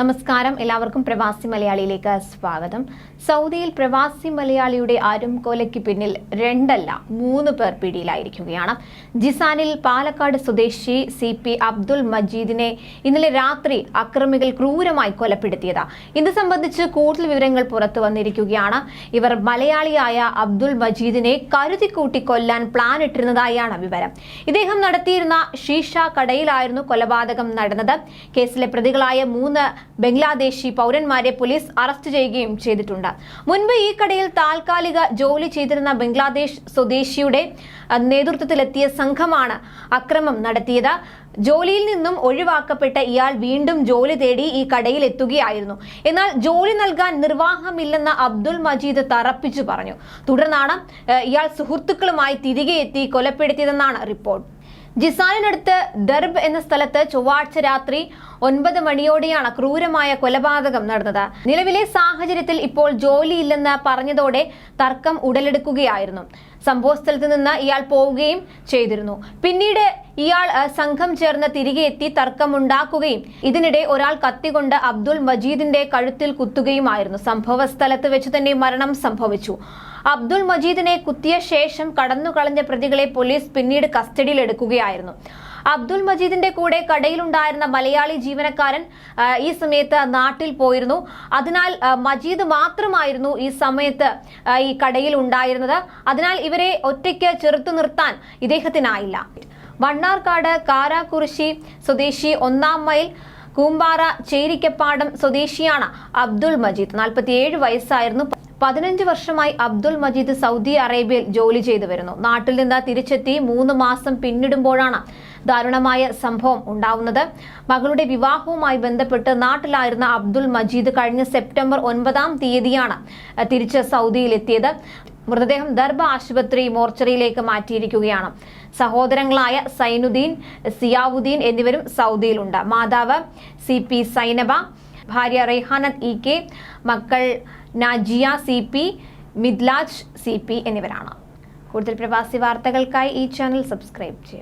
നമസ്കാരം. എല്ലാവർക്കും പ്രവാസി മലയാളിയിലേക്ക് സ്വാഗതം. സൗദിയിൽ പ്രവാസി മലയാളിയുടെ ആരും കൊലയ്ക്ക് പിന്നിൽ രണ്ടല്ല മൂന്ന് പേർ പിടിയിലായിരിക്കുകയാണ്. ജിസാനിൽ പാലക്കാട് സ്വദേശി സി പി അബ്ദുൾ മജീദിനെ ഇന്നലെ രാത്രി അക്രമികൾ ക്രൂരമായി കൊലപ്പെടുത്തിയത്. ഇത് സംബന്ധിച്ച് കൂടുതൽ വിവരങ്ങൾ പുറത്തു വന്നിരിക്കുകയാണ്. ഇവർ മലയാളിയായ അബ്ദുൾ മജീദിനെ കരുതിക്കൂട്ടി കൊല്ലാൻ പ്ലാൻ ഇട്ടിരുന്നതായാണ് വിവരം. ഇദ്ദേഹം നടത്തിയിരുന്ന ഷീഷ കടയിലായിരുന്നു കൊലപാതകം നടന്നത്. കേസിലെ പ്രതികളായ മൂന്ന് ബംഗ്ലാദേശി പൗരന്മാരെ പോലീസ് അറസ്റ്റ് ചെയ്യുകയും ചെയ്തിട്ടുണ്ട്. മുൻപ് ഈ കടയിൽ താൽക്കാലിക ജോലി ചെയ്തിരുന്ന ബംഗ്ലാദേശ് സ്വദേശിയുടെ നേതൃത്വത്തിലെത്തിയ സംഘമാണ് അക്രമം നടത്തിയത്. ജോലിയിൽ നിന്നും ഒഴിവാക്കപ്പെട്ട ഇയാൾ വീണ്ടും ജോലി തേടി ഈ കടയിൽ എത്തുകയായിരുന്നു. എന്നാൽ ജോലി നൽകാൻ നിർവാഹമില്ലെന്ന് അബ്ദുൾ മജീദ് തറപ്പിച്ചു പറഞ്ഞു. തുടർന്നാണ് ഇയാൾ സുഹൃത്തുക്കളുമായി തിരികെ എത്തി കൊലപ്പെടുത്തിയതെന്നാണ് റിപ്പോർട്ട്. ജിസാനിനടുത്ത് ദർബ് എന്ന സ്ഥലത്ത് ചൊവ്വാഴ്ച രാത്രി ഒൻപത് മണിയോടെയാണ് ക്രൂരമായ കൊലപാതകം നടന്നത്. നിലവിലെ സാഹചര്യത്തിൽ ഇപ്പോൾ ജോലിയില്ലെന്ന് പറഞ്ഞതോടെ തർക്കം ഉടലെടുക്കുകയായിരുന്നു. സംഭവസ്ഥലത്ത് നിന്ന് ഇയാൾ പോവുകയും ചെയ്തിരുന്നു. പിന്നീട് ഇയാൾ സംഘം ചേർന്ന് തിരികെ എത്തി തർക്കമുണ്ടാക്കുകയും ഇതിനിടെ ഒരാൾ കത്തികൊണ്ട് അബ്ദുൾ മജീദിന്റെ കഴുത്തിൽ കുത്തുകയുമായിരുന്നു. സംഭവ സ്ഥലത്ത് വെച്ച് തന്നെ മരണം സംഭവിച്ചു. അബ്ദുൾ മജീദിനെ കുത്തിയ ശേഷം കടന്നുകളഞ്ഞ പ്രതികളെ പോലീസ് പിന്നീട് കസ്റ്റഡിയിലെടുക്കുകയായിരുന്നു. അബ്ദുൾ മജീദിന്റെ കൂടെ കടയിലുണ്ടായിരുന്ന മലയാളി ജീവനക്കാരൻ ഈ സമയത്ത് നാട്ടിൽ പോയിരുന്നു. അതിനാൽ മജീദ് മാത്രമായിരുന്നു ഈ സമയത്ത് ഈ കടയിൽ ഉണ്ടായിരുന്നത് അതിനാൽ ഇവരെ ഒറ്റയ്ക്ക് ചെറുത്തു നിർത്താൻ ഇദ്ദേഹത്തിനായില്ല. വണ്ണാർക്കാട് കാരാക്കുറിശി സ്വദേശി ഒന്നാം മൈൽ കൂമ്പാറ ചേരിക്കപ്പാടം സ്വദേശിയാണ് അബ്ദുൾ മജീദ്. നാൽപ്പത്തിയേഴ് വയസ്സായിരുന്നു. പതിനഞ്ച് വർഷമായി അബ്ദുൾ മജീദ് സൗദി അറേബ്യയിൽ ജോലി ചെയ്തു വരുന്നു. നാട്ടിൽ നിന്ന് തിരിച്ചെത്തി മൂന്ന് മാസം പിന്നിടുമ്പോഴാണ് ദാരുണമായ സംഭവം ഉണ്ടാവുന്നത്. മകളുടെ വിവാഹവുമായി ബന്ധപ്പെട്ട് നാട്ടിലായിരുന്ന അബ്ദുൾ മജീദ് കഴിഞ്ഞ സെപ്റ്റംബർ ഒൻപതാം തീയതിയാണ് തിരിച്ച് സൗദിയിലെത്തിയത്. മൃതദേഹം ദർബ ആശുപത്രി മോർച്ചറിയിലേക്ക് മാറ്റിയിരിക്കുകയാണ്. സഹോദരങ്ങളായ സൈനുദ്ദീൻ സിയാവുദ്ദീൻ എന്നിവരും സൗദിയിലുണ്ട്. മാതാവ് സി പി സൈനബ ഭാര്യ റെയ്ഹാനത്ത് ഇ കെ മക്കൾ Najiya C P Midlaj C P എന്നിവരാണ്. കൂടുതൽ പ്രവാസി വാർത്തകൾക്കായി ഈ ചാനൽ സബ്സ്ക്രൈബ് ചെയ്യുക.